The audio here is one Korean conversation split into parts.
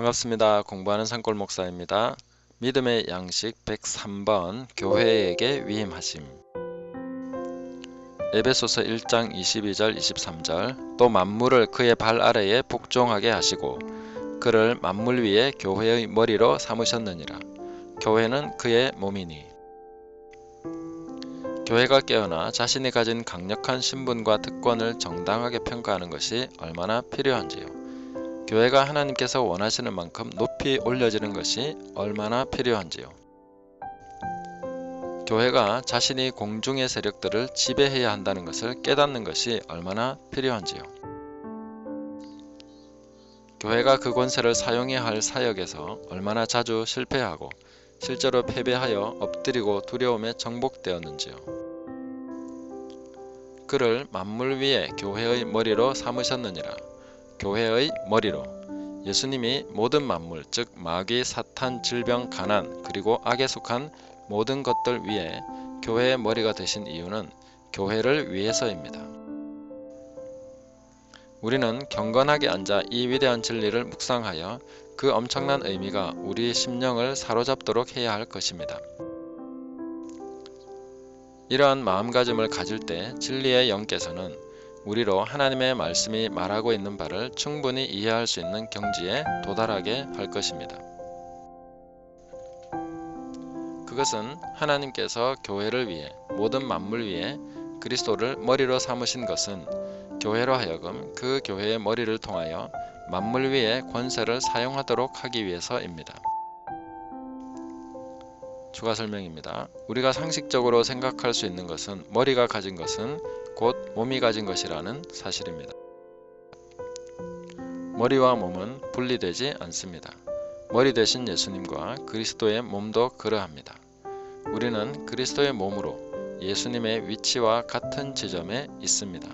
반갑습니다. 공부하는 산골 목사입니다. 믿음의 양식 103번 교회에게 위임하심 에베소서 1장 22절 23절 또 만물을 그의 발 아래에 복종하게 하시고 그를 만물 위에 교회의 머리로 삼으셨느니라 교회는 그의 몸이니 교회가 깨어나 자신이 가진 강력한 신분과 특권을 정당하게 평가하는 것이 얼마나 필요한지요. 교회가 하나님께서 원하시는 만큼 높이 올려지는 것이 얼마나 필요한지요. 교회가 자신이 공중의 세력들을 지배해야 한다는 것을 깨닫는 것이 얼마나 필요한지요. 교회가 그 권세를 사용해야 할 사역에서 얼마나 자주 실패하고 실제로 패배하여 엎드리고 두려움에 정복되었는지요. 그를 만물 위에 교회의 머리로 삼으셨느니라. 교회의 머리로 예수님이 모든 만물 즉 마귀, 사탄, 질병, 가난 그리고 악에 속한 모든 것들 위에 교회의 머리가 되신 이유는 교회를 위해서입니다. 우리는 경건하게 앉아 이 위대한 진리를 묵상하여 그 엄청난 의미가 우리의 심령을 사로잡도록 해야 할 것입니다. 이러한 마음가짐을 가질 때 진리의 영께서는 우리로 하나님의 말씀이 말하고 있는 바를 충분히 이해할 수 있는 경지에 도달하게 할 것입니다. 그것은 하나님께서 교회를 위해 모든 만물 위에 그리스도를 머리로 삼으신 것은 교회로 하여금 그 교회의 머리를 통하여 만물 위에 권세를 사용하도록 하기 위해서입니다. 추가 설명입니다. 우리가 상식적으로 생각할 수 있는 것은 머리가 가진 것은 곧 몸이 가진 것이라는 사실입니다. 머리와 몸은 분리되지 않습니다. 머리 대신 예수님과 그리스도의 몸도 그러합니다. 우리는 그리스도의 몸으로 예수님의 위치와 같은 지점에 있습니다.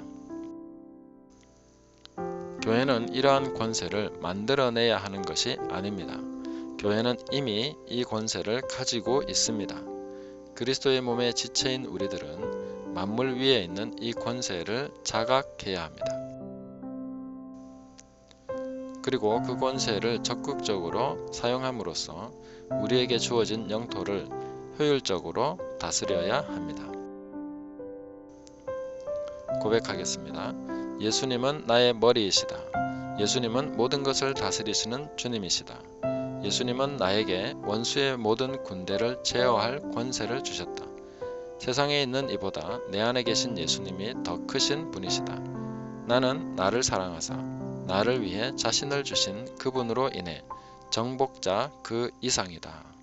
교회는 이러한 권세를 만들어내야 하는 것이 아닙니다. 교회는 이미 이 권세를 가지고 있습니다. 그리스도의 몸의 지체인 우리들은 만물 위에 있는 이 권세를 자각해야 합니다. 그리고 그 권세를 적극적으로 사용함으로써 우리에게 주어진 영토를 효율적으로 다스려야 합니다. 고백하겠습니다. 예수님은 나의 머리이시다. 예수님은 모든 것을 다스리시는 주님이시다. 예수님은 나에게 원수의 모든 군대를 제어할 권세를 주셨다. 세상에 있는 이보다 내 안에 계신 예수님이 더 크신 분이시다. 나는 나를 사랑하사 나를 위해 자신을 주신 그분으로 인해 정복자 그 이상이다.